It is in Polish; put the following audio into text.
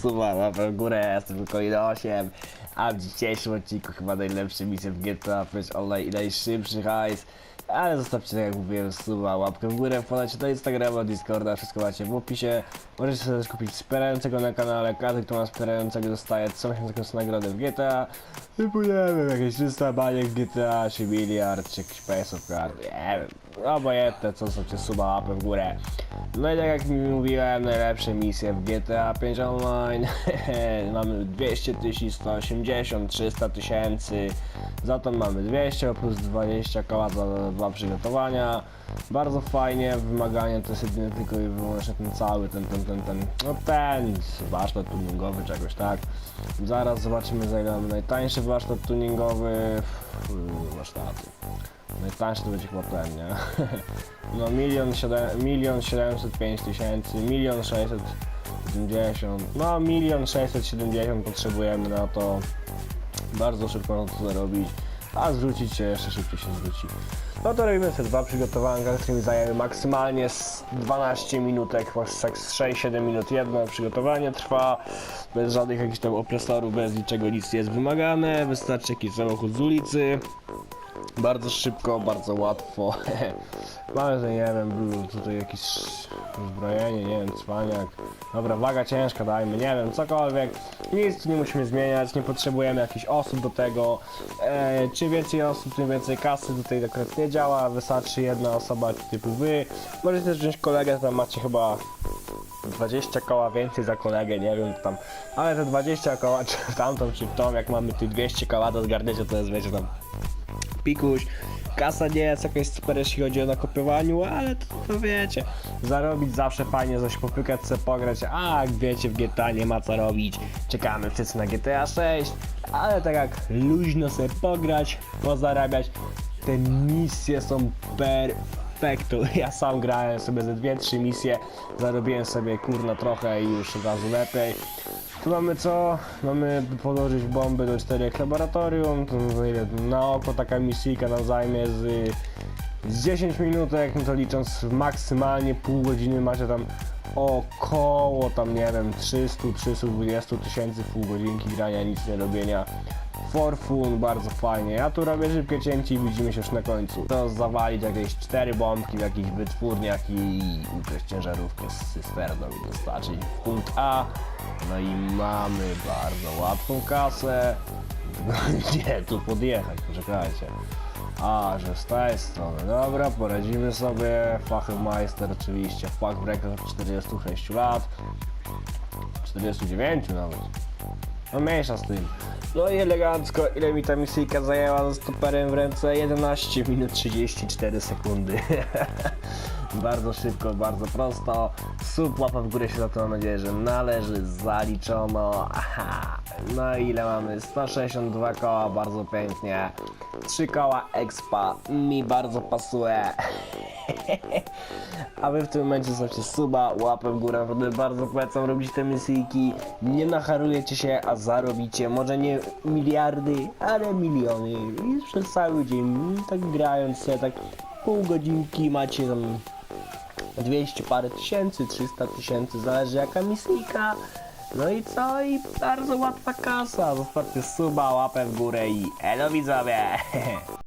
suba, łapę w górę, jestem tylko 1.8 A w dzisiejszym odcinku chyba najlepsze misje w GTA 5 Online i najszybszy hajs ale zostawcie, tak jak mówiłem, suba, łapkę w górę, wpadajcie do Instagrama, Discorda, wszystko macie w opisie. Możecie sobie też kupić wspierającego na kanale, każdy kto ma wspierającego dostaje co miesiąc nagrodę w GTA. Wypłynęły jakieś 300 baniek GTA, czy miliard, czy jakiś PSów kart, nie wiem. Obojętne, co zostawcie suba, łapę w górę. No i tak jak mówiłem, najlepsze misje w GTA 5 Online. mamy 200 tysięcy, 180, 300 tysięcy. Za to mamy 200 plus 20 koła za dwa przygotowania. Bardzo fajnie, wymaganie to jest jedynie tylko i wyłącznie ten cały, ten, ten, ten, ten, no ten warsztat tuningowy czegoś, tak? Zaraz zobaczymy za ile mamy najtańszy warsztat tuningowy. Warsztaty. Najtańszy to będzie chyba ten, nie? No milion siedem, milion siedemset pięć tysięcy, milion sześćset siedemdziesiąt, no milion sześćset siedemdziesiąt potrzebujemy na to. Bardzo szybko na to zarobić, a zwrócić się jeszcze szybciej się zwróci. No to robimy te dwa przygotowanka, które mi zajęły maksymalnie z 12 minutek, z tak z 6-7 minut jedno przygotowanie trwa, bez żadnych jakichś tam opresorów, bez niczego nic nie jest wymagane, wystarczy jakiś samochód z ulicy, bardzo szybko, bardzo łatwo. Mamy, że nie wiem, tutaj jakieś uzbrojenie, nie wiem, cwaniak. Dobra, waga ciężka dajmy, nie wiem, cokolwiek. Nic tu nie musimy zmieniać, nie potrzebujemy jakichś osób do tego. E, czym więcej osób, tym więcej kasy. Tutaj akurat nie działa, wystarczy jedna osoba typu wy. Możecie też wziąć kolegę, tam macie chyba 20 koła więcej za kolegę, nie wiem tam, ale te 20 koła, czy w tamtą, czy w tą, jak mamy tu 200 koła do zgarnięcia, to jest wiecie tam pikuś. Kasa nie jest jakaś super, jeśli chodzi o nakopiowaniu, ale to, to wiecie. Zarobić zawsze fajnie, coś popykać, sobie pograć, a wiecie, w GTA nie ma co robić. Czekamy wszyscy na GTA 6, ale tak jak luźno sobie pograć, pozarabiać, te misje są perfekto. Ja sam grałem sobie ze dwie, trzy misje, zarobiłem sobie kurna trochę i już od razu lepiej. Tu mamy co? Mamy podłożyć bomby do czterech laboratorium. Na oko taka misyjka nam zajmie z, z 10 minutek, no to licząc maksymalnie pół godziny macie tam około tam nie wiem 300-320 tysięcy pół godzinki grania, nic nie robienia. For fun, bardzo fajnie. Ja tu robię szybkie cięcie i widzimy się już na końcu. To zawalić jakieś cztery bombki w jakichś wytwórniach i ukraść ciężarówkę z cysterną i dostarczyć w punkt A. No i mamy bardzo łatwą kasę. Nie, tu podjechać, poczekajcie. A, że z tej strony. Dobra, poradzimy sobie. Fachmeister oczywiście. Fachbreaker 46 lat. 49 nawet. No mniejsza z tym. No i elegancko, ile mi ta misyjka zajęła z stoperem w ręce? 11 minut 34 sekundy. bardzo szybko, bardzo prosto. Sub łapa w górę się za to mam nadzieję, że należy, zaliczono. Aha. No i ile mamy? 162 koła, bardzo pięknie. 3 koła expa, mi bardzo pasuje. A wy w tym momencie zostawcie suba, łapę w górę, naprawdę bardzo polecam robić te misyjki. Nie nacharujecie się, a zarobicie może nie miliardy, ale miliony. I przez cały dzień, tak grając sobie, tak pół godzinki macie tam 200 parę tysięcy, 300 tysięcy, zależy jaka misyjka. No i co? I bardzo łatwa kasa. Zostawcie suba, łapę w górę i elo widzowie!